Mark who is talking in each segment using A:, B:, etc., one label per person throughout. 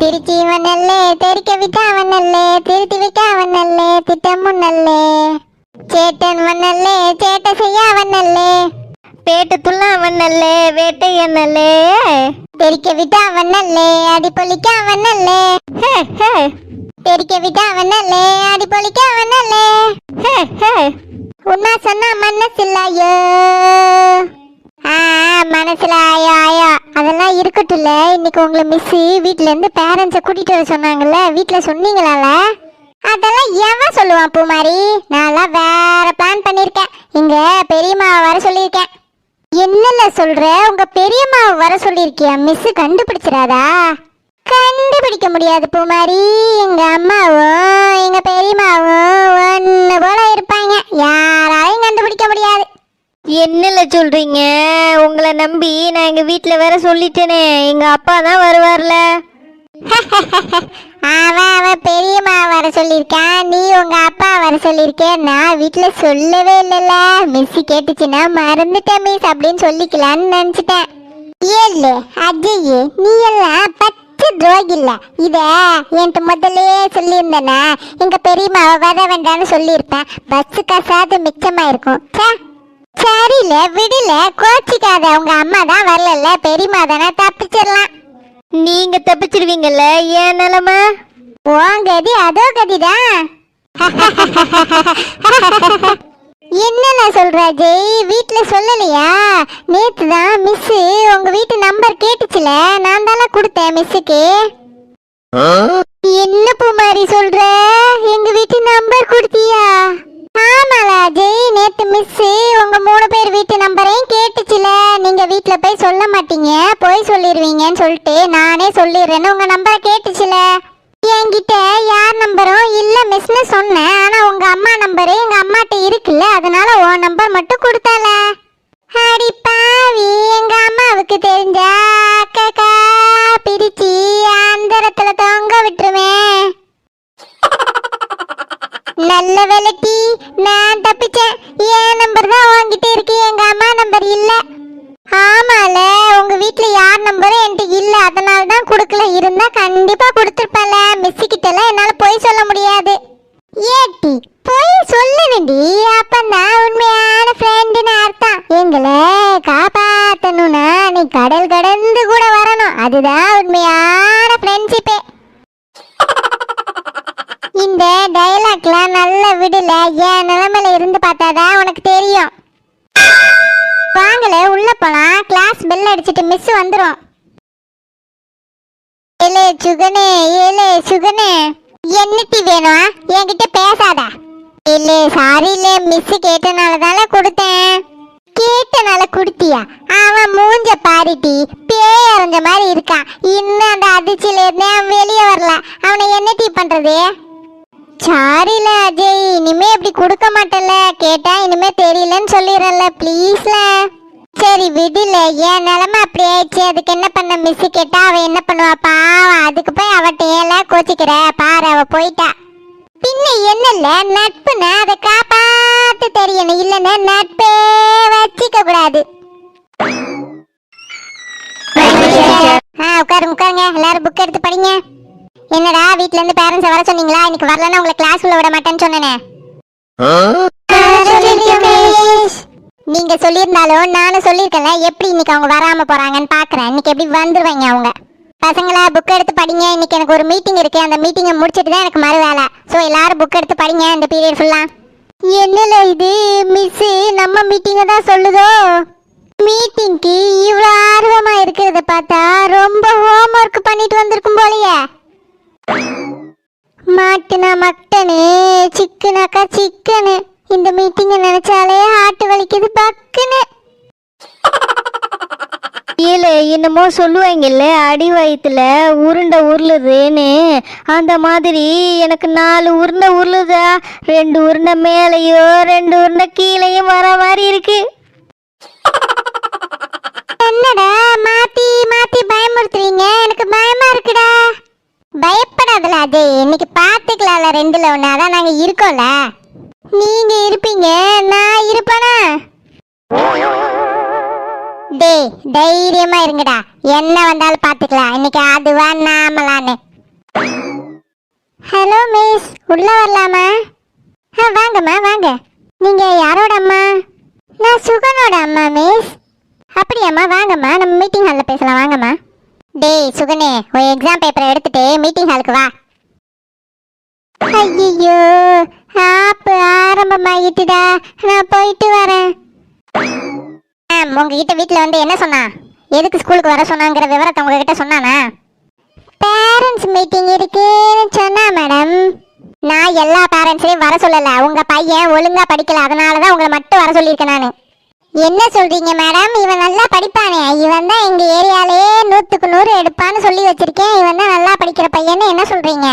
A: திருச்சி இவன் நல்லே தெரிக்க விட்டா அவன் நல்லே திருத்தி விட்டா அவன் நல்லே திட்டமும் நல்லே சேட்டன் வண்ணல்லே சேட்டை செய்ய அவன்
B: பேட்டு துள்ளா அவன் வேட்டை என்னல்லே
A: தெரிக்க விட்டா அவன் நல்லே அடி பொலிக்க அவன் தெரிக்க விட்டா அவன் நல்லே அடி பொலிக்க அவன் உன்னா சொன்னா மனசில்லாயோ ஆ மனசுல ஆயோ ஆயோ அதெல்லாம் இருக்கட்டும்ல. இன்னைக்கு உங்களை மிஸ் வீட்டிலேருந்து இருந்து பேரண்ட்ஸை கூட்டிட்டு வர சொன்னாங்கல்ல. வீட்டில் சொன்னீங்களால? அதெல்லாம் எவன் சொல்லுவான் பூமாரி? நான்லாம் வேற பிளான் பண்ணிருக்கேன். இங்க பெரியம்மாவை வர சொல்லியிருக்கேன். என்னல சொல்ற? உங்க பெரியம்மா வர சொல்லியிருக்கியா? மிஸ் கண்டுபிடிச்சிடாதா? கண்டுபிடிக்க முடியாது பூமாரி. எங்க அம்மாவும் எங்க பெரியம்மாவும் ஒன்னு போல இருப்பாங்க. யாராலையும் கண்டுபிடிக்க முடியாது.
B: என்னல சொல்றீங்க? உங்களை நம்பி நான் எங்க வீட்ல வேற சொல்லிட்டேனே. எங்க அப்பா தான் வருவார்ல.
A: அவன் அவன் பெரியம்மா வர சொல்லியிருக்கான். நீ உங்க அப்பா வர சொல்லியிருக்க. நான் வீட்ல சொல்லவே இல்லைல்ல. மிஸ் கேட்டுச்சுன்னா மறந்துட்டேன் மிஸ் அப்படின்னு சொல்லிக்கலான்னு நினைச்சிட்டேன். ஏழு அஜய் நீ எல்லாம் பச்சை துரோகில்ல. இத என்கிட்ட முதல்லே சொல்லியிருந்தேனா. எங்க பெரியம்மாவை வர வேண்டாம்னு சொல்லியிருப்பேன். பஸ்ஸு காசாவது மிச்சமா இருக்கும் ச்சே. சரியில்ல விடல. கோச்சிக்காத. உங்க அம்மா தான் வரல பெரியம்மா தானே தப்பிச்சிடலாம்.
B: நீங்க தப்பிச்சிருவீங்கல்ல ஏன் நிலமை?
A: உன் கதி அதோ கதிதான். என்னல சொல்ற ஜெய்? வீட்ல சொல்லலையா? நேத்து தான் மிஸ் உங்க வீட்டு நம்பர் கேட்டுச்சுல. நான் தானே கொடுத்தேன் மிஸ்ஸுக்கு என்ன பூமாரி சொல்ற எங்க வீட்டு நம்பர் கொடுத்தியா ஆமாலா ஜெய் நேத்து மிஸ் உங்க மூணு பேர் வீட்டு நம்பரையும் கேட்டுச்சுல நீங்க வீட்ல போய் சொல்ல மாட்டீங்க போய் சொல்லிட்டு நானே சொல்லிடுறேன்னு உங்க நம்பரை கேட்டுச்சுல. என்கிட்ட யார் நம்பரும் இல்ல மிஸ்னு சொன்னேன். ஆனா உங்க அம்மா நம்பரு எங்க அம்மாட்ட இருக்குல்ல. அதனால உன் நம்பர் மட்டும் கொடுத்தால. அடி பாவி எங்க அம்மாவுக்கு தெரிஞ்சா அக்கா பிரிச்சு அந்தரத்துல தொங்க விட்டுருமே நல்ல வேலைக்கு நான் தப்பிச்சேன். என் நம்பர் தான் உன்கிட்ட இருக்கு. எங்க அம்மா நம்பர் இல்லை ஆமால உங்க வீட்ல யார் நம்பரும் என்கிட்ட இல்ல அதனால தான் கொடுக்கல இருந்தா கண்டிப்பா கொடுத்துருப்பல மிஸ் கிட்டலாம் என்னால போய் சொல்ல முடியாது ஏட்டி போய் அப்ப நான் உண்மையான ஃப்ரெண்டுன்னு அர்த்தம். எங்களை காப்பாத்தணும்னா நீ கடல் கடந்து கூட வரணும். அதுதான் உண்மையான ஃப்ரெண்ட்ஷிப்பே இந்த டைலாக்லாம் நல்ல விடல. என் நிலமையில இருந்து பார்த்தாதான் உனக்கு தெரியும். வாங்கல உள்ள போலாம் கிளாஸ் பெல் அடிச்சிட்டு மிஸ் வந்துடும் ஏலே சுகனே ஏலே சுகனே. என்னட்டி வேணும்? என்கிட்ட பேசாத. இல்ல சாரி இல்ல மிஸ் கேட்டனால தானே கொடுத்தேன். கேட்டனால குடுத்தியா? அவன் மூஞ்ச பாரிட்டி பேய் அறிஞ்ச மாதிரி இருக்கான் இன்னும் அந்த அதிர்ச்சியில இருந்தே அவன் வெளியே வரல. அவனை என்னட்டி பண்றது? சாரில அஜய். இனிமே இப்படி கொடுக்க மாட்டேன்ல. கேட்டா இனிமே தெரியலன்னு சொல்லிடுறல ப்ளீஸ்ல சரி விடுல என் நிலைமை அப்படி ஆயிடுச்சு. அதுக்கு என்ன பண்ண மிஸ் கேட்டா அவ என்ன பண்ணுவா? பாவம் அதுக்கு போய் அவட்ட ஏல கோச்சிக்கிற. பாரு அவ போயிட்டா. பின்ன என்னல்ல நட்புனா அதை காப்பாத்து தெரியணும். இல்லைன்னா நட்பே வச்சிக்க கூடாது. ஆ உட்காருங்க உட்காருங்க. எல்லாரும் புக் எடுத்து படிங்க. என்னடா வீட்ல இருந்து பேரண்ட்ஸ் வர சொன்னீங்களா? இன்னைக்கு வரலன்னா உங்களை கிளாஸ் உள்ள விட மாட்டேன்னு சொன்னேனே. நீங்க சொல்லியிருந்தாலும் நானும் சொல்லியிருக்கல எப்படி இன்னைக்கு அவங்க வராம போறாங்கன்னு பாக்குறேன். இன்னைக்கு எப்படி வந்துருவாங்க அவங்க? பசங்களா புக் எடுத்து படிங்க. இன்னைக்கு எனக்கு ஒரு மீட்டிங் இருக்கு. அந்த மீட்டிங்கை முடிச்சிட்டு தான் எனக்கு மறு வேலை ஸோ எல்லாரும் புக் எடுத்து படிங்க இந்த பீரியட் ஃபுல்லா என்னல இது மிஸ் நம்ம மீட்டிங்கை தான் சொல்லுதோ? மீட்டிங்க்கு இவ்வளோ ஆர்வமா இருக்கிறத பார்த்தா ரொம்ப ஹோம் ஒர்க் பண்ணிட்டு வந்திருக்கும் போலயே. மாட்டுனா மட்டனு சிக்கனாக்கா சிக்கனு. இந்த மீட்டிங்கை நினைச்சாலே ஆட்டு வலிக்குது பக்குன்னு
B: இல்ல என்னமோ சொல்லுவாங்கல்ல அடி வயித்துல உருண்டை உருளுதுன்னு. அந்த மாதிரி எனக்கு நாலு உருண்டை உருளுதா? ரெண்டு உருண்டை மேலேயோ ரெண்டு உருண்டை கீழேயும் வர மாதிரி இருக்கு.
A: என்னடா மாத்தி மாத்தி பயமுறுத்துறீங்க? எனக்கு பயமா இருக்குடா. பயப்படாதல அஜய். இன்னைக்கு பாத்துக்கலாம்ல ரெண்டுல ஒண்ணு அதான் நாங்க இருக்கோம்ல. நீங்க இருப்பீங்க நான் இருப்பேனா? டேய் தைரியமா இருங்கடா. என்ன வந்தாலும் பாத்துக்கலாம். இன்னைக்கு அதுவா நாமலான்னு ஹலோ மிஸ். உள்ள வரலாமா? ஆ வாங்கம்மா வாங்க. நீங்க யாரோட அம்மா? நான் சுகனோட அம்மா மிஸ். அப்படியாம்மா வாங்கம்மா. நம்ம மீட்டிங் ஹாலில் பேசலாம். வாங்கம்மா. டேய் சுகனே ஒரு எக்ஸாம் பேப்பரை எடுத்துட்டு மீட்டிங் ஹாலுக்கு வா. ஐயோ ஆப்பு ஆரம்பமாகிட்டுடா நான் போயிட்டு வரேன். மேம் உங்ககிட்ட வீட்டில் வந்து என்ன சொன்னா? எதுக்கு ஸ்கூலுக்கு வர சொன்னாங்கிற விவரத்தை உங்ககிட்ட சொன்னானா? பேரண்ட்ஸ் மீட்டிங் இருக்குன்னு சொன்னா மேடம். நான் எல்லா பேரண்ட்ஸையும் வர சொல்லல. உங்க பையன் ஒழுங்கா படிக்கல. அதனால தான் உங்களை மட்டும் வர சொல்லியிருக்கேன் நான். என்ன சொல்றீங்க மேடம்? இவன் நல்லா படிப்பானே. இவன் தான் எங்க ஏரியாலே நூத்துக்கு நூறு எடுப்பான்னு சொல்லி வச்சிருக்கேன். இவன் தான் நல்லா படிக்கிற பையன்னு என்ன சொல்றீங்க?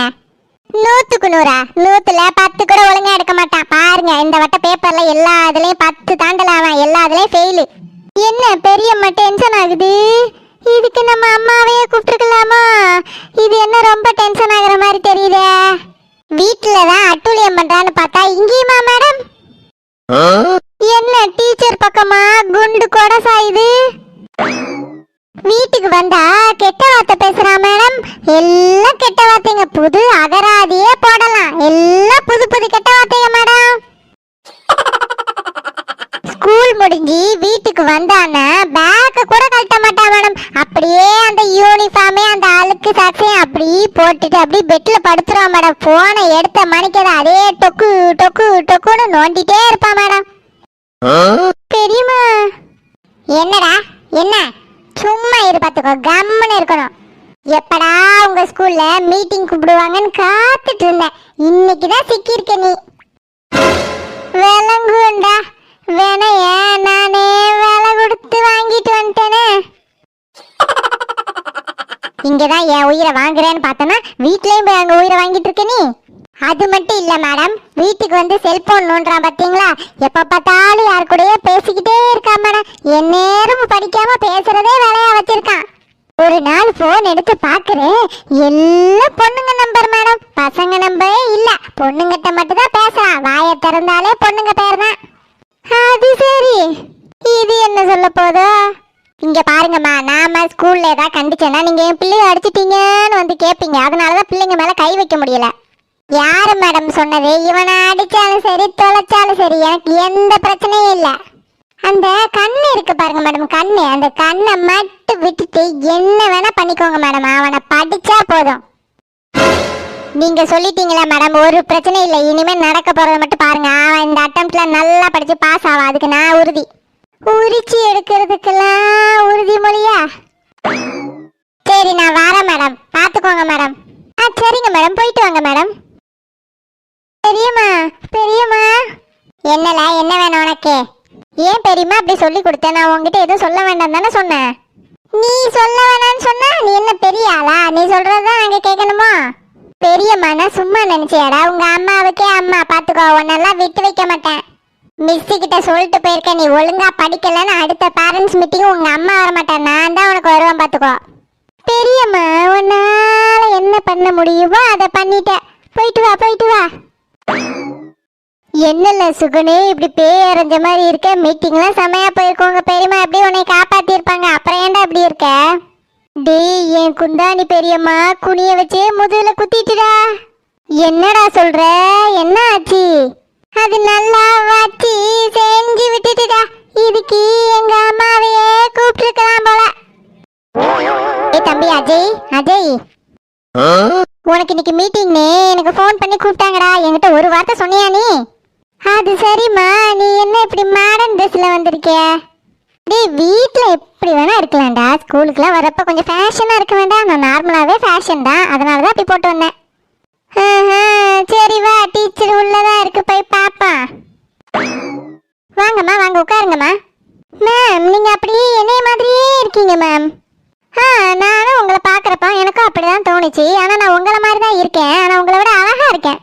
A: நூத்துக்கு நூறா. நூத்துல பத்து கூட ஒழுங்கா எடுக்க மாட்டான். பாருங்க இந்த வட்ட பேப்பர்ல எல்லா இதுலயும் பத்து தாண்டல அவன் எல்லா இதுலயும் ஃபெயிலு என்ன பெரியம்மா டென்ஷன் ஆகுது? இதுக்கு நம்ம அம்மாவையே கூப்பிட்டுருக்கலாமா? இது என்ன ரொம்ப டென்ஷன் ஆகுற மாதிரி தெரியுதே. வீட்டுல தான் அட்டூழியம் பண்றான்னு பார்த்தா இங்கேயுமா மேடம் என்ன டீச்சர் பக்கமா? குண்டு கொட சாயுது? வீட்டுக்கு வந்தா கெட்ட வார்த்தை பேசுறான் மேடம் எல்லாம் கெட்ட வார்த்தைங்க. புது அகராதியே போடலாம். எல்லாம் புது புது கெட்ட வார்த்தைங்க மேடம். ஸ்கூல் முடிஞ்சு வீட்டுக்கு வந்தானா பேக்கை கூட கழட்ட மாட்டான் மேடம். அப்படியே அந்த யூனிஃபார்மே அந்த அழுக்கு சாக்ஸையும் அப்படி போட்டுட்டு அப்படியே பெட்டில் படுத்துருவான் மேடம். போனை எடுத்த மணிக்கதை அதே டொக்கு டொக்கு டொக்குன்னு நோண்டிட்டே இருப்பான் மேடம். தெரியுமா என்னடா? என்ன? சும்மா இரு பார்த்துக்கோ. கம்முன்னு இருக்கணும். எப்படா உங்க ஸ்கூல்ல மீட்டிங் கூப்பிடுவாங்கன்னு காத்துட்டு இருந்தேன் இன்னைக்கு தான் சிக்கியிருக்க நீ. விலங்குண்டா வேணைய நானே வேலை கொடுத்து வாங்கிட்டு வந்துட்டேனே. இங்கதான் என் உயிரை வாங்குறேன்னு பார்த்தனா வீட்லயும் போய் அங்க உயிரை வாங்கிட்டு இருக்க நீ. அது மட்டும் இல்ல மேடம் வீட்டுக்கு வந்து செல்போன் நோண்டுறான் பாத்தீங்களா? எப்ப பார்த்தாலும் யாரு கூடயே பேசிக்கிட்டே இருக்கான் மேடம் என் நேரம் படிக்காம பேசுறதே வேலையா வச்சிருக்கான் ஒரு நாள் போன் எடுத்து பாக்குறேன் எல்லாம் பொண்ணுங்க நம்பர் மேடம் பசங்க நம்பரே இல்ல பொண்ணுங்கிட்ட மட்டும் தான் பேசுறான் வாயை திறந்தாலே பொண்ணுங்க பேர் தான் அது சரி இது என்ன சொல்ல போதோ இங்க பாருங்கம்மா நாம ஸ்கூல்ல ஏதாவது கண்டிச்சேன்னா நீங்க என் பிள்ளைய அடிச்சிட்டீங்கன்னு வந்து கேப்பீங்க அதனாலதான் பிள்ளைங்க மேல கை வைக்க முடியல. யாரு மேடம் சொன்னது? இவனை அடிச்சாலும் சரி தொலைச்சாலும் சரி எனக்கு எந்த பிரச்சனையும் இல்லை. அந்த கண்ணு இருக்கு பாருங்க மேடம் கண்ணு. அந்த கண்ணை மட்டும் விட்டுட்டு என்ன வேணா பண்ணிக்கோங்க மேடம் அவனை படிச்சா போதும். நீங்க சொல்லிட்டீங்களா மேடம் ஒரு பிரச்சனை இல்லை. இனிமே நடக்க போறதை மட்டும் பாருங்க. அவன் இந்த அட்டம்ப்ட்ல நல்லா படிச்சு பாஸ் ஆவான் அதுக்கு நான் உறுதி. உரிச்சு எடுக்கிறதுக்கெல்லாம் உறுதிமொழியா? சரி நான் வரேன் மேடம் பார்த்துக்கோங்க மேடம் ஆ சரிங்க மேடம். போயிட்டு வாங்க மேடம். பெரியம்மா பெரியம்மா. என்னல என்ன வேணும் உனக்கு? ஏன் பெரியம்மா அப்படி சொல்லி கொடுத்தேன் நான் உங்ககிட்ட எதுவும் சொல்ல வேண்டாம் தானே சொன்னேன். நீ சொல்ல வேணாம்னு சொன்னா நீ என்ன பெரிய ஆளா? நீ சொல்றதுதான் நாங்க கேட்கணுமா பெரியம்மா நான் சும்மா நினைச்சியாடா. உங்க அம்மாவுக்கே அம்மா பாத்துக்கோ உன்னெல்லாம் விட்டு வைக்க மாட்டேன். மிஸ்ஸு கிட்ட சொல்லிட்டு போயிருக்க. நீ ஒழுங்கா படிக்கலன்னு அடுத்த பேரண்ட்ஸ் மீட்டிங் உங்க அம்மா வர மாட்டேன் நான் தான் உனக்கு வருவேன் பாத்துக்கோ. பெரியம்மா என்ன பண்ண முடியுமோ அதை பண்ணிட்ட போயிட்டு வா போயிட்டு வா. என்னல்ல சுகுனே இப்படி பேய் அரைஞ்ச மாதிரி இருக்க? மீட்டிங்லாம் செமையா போயிருக்கோங்க. பெரியம்மா எப்படி உன்னை காப்பாத்திருப்பாங்க? அப்புறம் ஏன்டா இப்படி இருக்க? டேய் என் குந்தாணி பெரியம்மா குனிய வச்சே முதுகுல குத்திட்டுடா. என்னடா சொல்ற? என்ன ஆச்சு? அது நல்லா வச்சு செஞ்சு விட்டுட்டுடா. இதுக்கு எங்க அம்மாவையே கூப்பிட்டுருக்கலாம் போல. ஏ தம்பி அஜய் அஜய். உனக்கு இன்னைக்கு மீட்டிங்னே எனக்கு ஃபோன் பண்ணி கூப்பிட்டாங்கடா. என்கிட்ட ஒரு வார்த்தை சொன்னியா நீ? அது சரிம்மா நீ என்ன இப்படி மாடர்ன் ட்ரெஸ்ல வந்திருக்கிய? டேய் வீட்டில் எப்படி வேணா இருக்கலாம்டா. ஸ்கூலுக்குலாம் வரப்ப கொஞ்சம் ஃபேஷனாக இருக்க வேண்டாம். நான் நார்மலாகவே ஃபேஷன் தான். அதனால தான் அப்படி போட்டு வந்தேன். சரி வா டீச்சர் உள்ளதான் இருக்கு போய் பாப்பா வாங்கம்மா வாங்க உட்காருங்கம்மா மேம் நீங்கள் அப்படியே என்னைய மாதிரியே இருக்கீங்க மேம் நானும் உங்களை பார்க்குறப்ப எனக்கும் அப்படி தான் தோணுச்சு. ஆனால் நான் உங்களை மாதிரி தான் இருக்கேன். ஆனால் உங்களை விட அழகாக இருக்கேன்.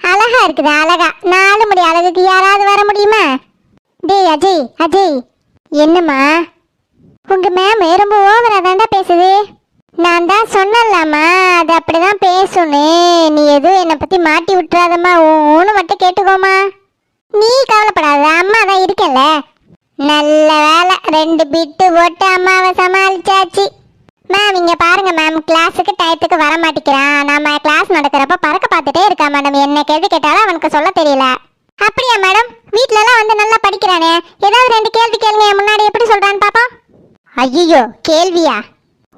A: அழகாக இருக்குது அழகா. நாலு முடி அழகுக்கு யாராவது வர முடியுமா? டேய் அஜய் அஜய். என்னம்மா? உங்கள் மேம் ரொம்ப ஓவராக தாண்டா பேசுது. நான் தான் சொன்னலாமா அது அப்படிதான் பேசுனே நீ எதுவும் என்னை பற்றி மாட்டி விட்டுறாதம்மா. ஒன்று மட்டும் கேட்டுக்கோமா நீ கவலைப்படாத அம்மா தான் இருக்கல நல்ல வேலை ரெண்டு பிட்டு போட்டு அம்மாவை சமாளிச்சாச்சு. மேம் இங்க பாருங்க மேம் கிளாஸுக்கு டயத்துக்கு வர மாட்டேங்கிறான். நாம மேடம் என்ன கேள்வி கேட்டாலும் அவனுக்கு சொல்ல தெரியல. அப்படியா மேடம் வீட்ல எல்லாம் வந்து நல்லா படிக்கிறானே. ஏதாவது ரெண்டு கேள்வி கேளுங்க. என் முன்னாடி எப்படி சொல்றான்னு பாப்பா ஐயோ கேள்வியா?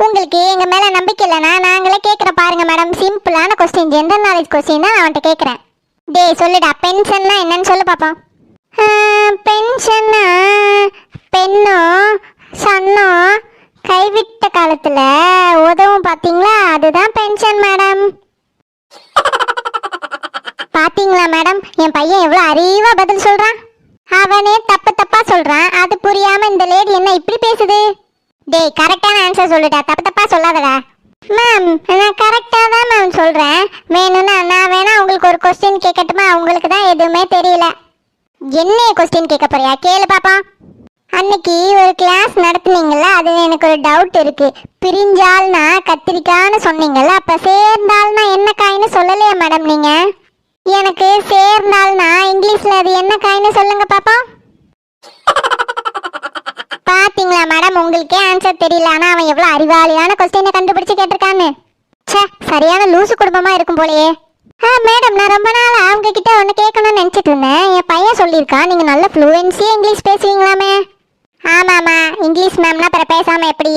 A: உங்களுக்கு எங்க மேல நம்பிக்கை இல்லைனா நாங்களே கேட்குற பாருங்க மேடம் சிம்பிளான கொஸ்டின் ஜென்ரல் நாலேஜ் கொஸ்டின் தான் நான் அவன்கிட்ட கேட்குறேன் டேய் சொல்லுடா. பென்ஷன்னா என்னன்னு சொல்லு பாப்போம். பென்ஷன்னா பெண்ணோ சன்னோ கைவிட்ட காலத்துல உதவும் பாத்தீங்களா? அதுதான் பென்ஷன் மேடம் பாத்தீங்களா மேடம் என் பையன் எவ்வளவு அறிவா பதில் சொல்றான்? அவனே தப்பு தப்பா சொல்றான். அது புரியாம இந்த லேடி என்ன இப்படி பேசுது? டேய் கரெக்டான ஆன்சர் சொல்லுடா. தப்பு தப்பா சொல்லாதடா. மேம் நான் கரெக்டாக தான் மேம் சொல்கிறேன் வேணும்னா நான் வேணா உங்களுக்கு ஒரு கொஸ்டின் கேட்கட்டுமா உங்களுக்கு தான் எதுவுமே தெரியல. என்ன கொஸ்டின் கேட்க போறியா? கேளு பாப்பா அன்னைக்கு ஒரு கிளாஸ் நடத்துனீங்கல்ல அது எனக்கு ஒரு டவுட் இருக்கு. பிரிஞ்சால்னா கத்திரிக்காய்னு சொன்னீங்கல்ல அப்ப சேர்ந்தால்னா என்ன காய்னு சொல்லலையா மேடம் நீங்க? எனக்கு சேர்ந்தால்னா இங்கிலீஷ்ல அது என்ன காய்னு சொல்லுங்க பாப்பா பாத்தீங்களா மேடம் உங்களுக்கே ஆன்சர் தெரியல ஆனா அவன் எவ்வளவு அறிவாளியான கொஸ்டினை கண்டுபிடிச்சு கேட்டிருக்கான்னு. ச்சே சரியான லூசு குடும்பமா இருக்கும் போலயே. ஆ மேடம் நான் ரொம்ப நாள் அவங்க கிட்ட ஒன்று கேட்கணும்னு நினச்சிட்டு இருந்தேன். என் பையன் சொல்லியிருக்கான் நீங்கள் நல்ல ஃப்ளூவென்சியாக இங்கிலீஷ் பேசுவீங்களாமே. ஆமாம்மா இங்கிலீஷ் மேம்னா அப்புறம் பேசாம எப்படி?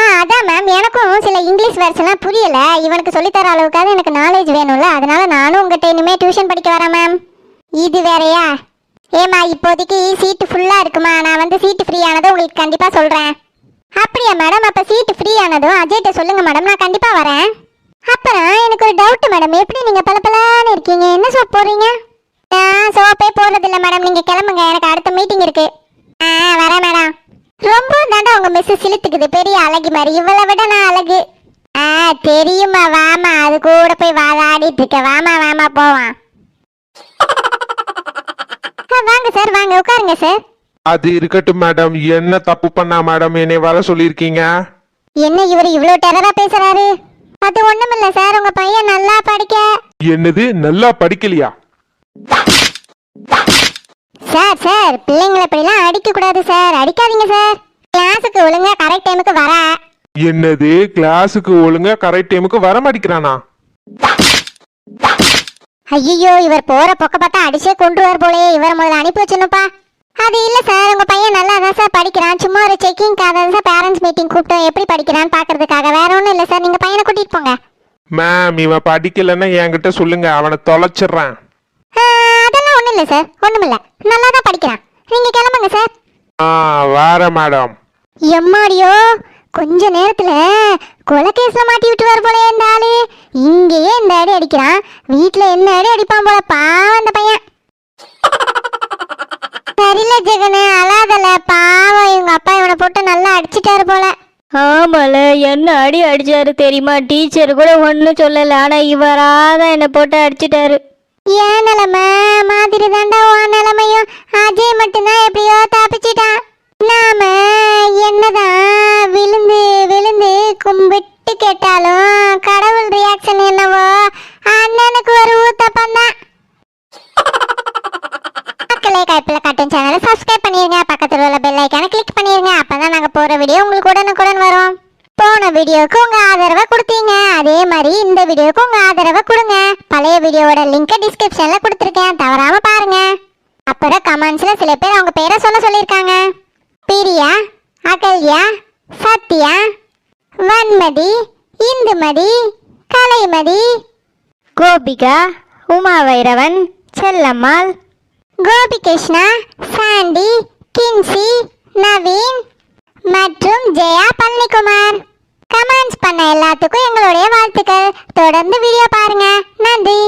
A: ஆ அதான் மேம் எனக்கும் சில இங்கிலீஷ் வேர்ட்ஸ்லாம் புரியல. இவனுக்கு சொல்லித்தர அளவுக்காக எனக்கு நாலேஜ் வேணும்ல. அதனால நானும் உங்ககிட்ட இனிமே டியூஷன் படிக்க வரேன் மேம் இது வேறையா? ஏமா இப்போதைக்கு சீட்டு ஃபுல்லாக இருக்குமா? நான் வந்து சீட்டு ஃப்ரீ ஆனதும் உங்களுக்கு கண்டிப்பாக சொல்கிறேன் அப்படியா மேடம் அப்போ சீட்டு ஃப்ரீ ஆனதும் அஜய்கிட்ட சொல்லுங்க மேடம் நான் கண்டிப்பாக வரேன். அப்புறம் எனக்கு ஒரு டவுட் மேடம் எப்படி நீங்கள் பளபளன்னு இருக்கீங்க? என்ன சோப் போடுறீங்க? நான் சோப்பே போடுறதில்ல மேடம் நீங்கள் கிளம்புங்க. எனக்கு அடுத்த மீட்டிங் இருக்குது ஆ வரேன் மேடம். ரொம்ப தாண்டா உங்க மிஸ் சிலுத்துக்குது. பெரிய அழகி மாதிரி. இவளை விட நான் அழகு. ஆ தெரியுமா வாமா. அது கூட போய் வாதாடிட்டு இருக்க. வாமா வாமா போவான். வாங்க சார் வாங்க. உட்காருங்க சார்
C: அது இருக்கட்டும் மேடம் என்ன தப்பு பண்ணா மேடம் என்னை வர சொல்லியிருக்கீங்க?
A: என்ன இவர் இவ்வளோ டெரரா பேசுறாரு? அது ஒண்ணுமில்ல சார் உங்க பையன் நல்லா படிக்க.
C: என்னது? நல்லா படிக்கலையா?
A: சார் சார் பிள்ளைங்களை இப்படிலாம் அடிக்க கூடாது சார். அடிக்காதீங்க சார். கிளாஸுக்கு ஒழுங்கா கரெக்ட் டைமுக்கு வர.
C: என்னது? கிளாஸுக்கு ஒழுங்கா கரெக்ட் டைமுக்கு வர மாட்டேங்கிறானா
A: ஐயோ இவர் போற பொக்க பார்த்தா அடிச்சே கொண்டுவார் போலே. இவர் முதல்ல அனுப்பி வச்சிடணும்ப்பா. அது இல்ல சார் உங்க பையன் நல்லா தான் சார் படிக்கிறான். சும்மா ஒரு செக்கிங்காக தான் சார் பேரண்ட்ஸ் மீட்டிங் கூப்பிட்டோம். எப்படி படிக்கிறான்னு பாக்குறதுக்காக வேற ஒண்ணும் இல்ல சார். நீங்க பையனை கூட்டிட்டு போங்க.
C: மேம் இவன் படிக்கலைன்னா என்கிட்ட சொல்லுங்க. அவனை தொலைச்சிடுறேன்.
A: ஒண்ணும் இல்ல சார் ஒண்ணுமில்ல. நல்லா தான் படிக்கிறான். நீங்க கிளம்புங்க சார்
C: ஆ வார மேடம்.
A: எம்மாடியோ கொஞ்ச நேரத்துல கொலை கேஸ்ல மாட்டி விட்டுவார் போல இந்த ஆளு. இங்கேயே இந்த அடி அடிக்கிறான். வீட்ல என்ன அடி அடிப்பான் போல பாவம் அந்த பையன். சரியில்ல ஜெகனு. அழாதல. பாவம் இவங்க அப்பா இவனை போட்டு நல்லா அடிச்சிட்டாரு போல.
B: ஆமால என்ன அடி அடிச்சாரு தெரியுமா? டீச்சர் கூட ஒன்றும் சொல்லல. ஆனா இவராதான் என்னை போட்டு அடிச்சிட்டாரு.
A: ஏன் நிலைமை மாதிரி தாண்டா உன் நிலைமையும். அஜய் மட்டும்தான் எப்படியோ தப்பிச்சிட்டான். நாம என்னதான் விழுந்து விழுந்து கும்பிட்டு கேட்டாலும் கடவுள் ரியாக்ஷன் என்னவோ அண்ணனுக்கு ஒரு ஊத்தப்பம் தான். மக்களே கைப்பில் கட்டும் சேனலை சப்ஸ்கிரைப் பண்ணிருங்க. பக்கத்தில் உள்ள பெல் ஐக்கானை கிளிக் பண்ணிருங்க. அப்பதான் நாங்க போற வீடியோ உங்களுக்கு உடனுக்குடன் வரும். போன வீடியோக்கு உங்க ஆதரவை கொடுத்தீங்க அதே மாதிரி இந்த வீடியோக்கு உங்க ஆதரவை கொடுங்க பழைய வீடியோவோட லிங்கை டிஸ்கிரிப்ஷன்ல கொடுத்துருக்கேன். தவறாம பாருங்க. அப்புறம் கமெண்ட்ஸ்ல சில பேர் அவங்க பேரை சொல்ல சொல்லியிருக்காங்க. பிரியா அகல்யா சத்யா வன்மதி இந்துமதி கலைமதி
B: கோபிகா உமா வைரவன் செல்லம்மாள்
A: கோபிகிருஷ்ணா சாண்டி கின்சி நவீன் மற்றும் ஜெயா பழனிக்குமார் கமெண்ட்ஸ் பண்ண எல்லாத்துக்கும் எங்களுடைய வாழ்த்துக்கள். தொடர்ந்து வீடியோ பாருங்க. நன்றி.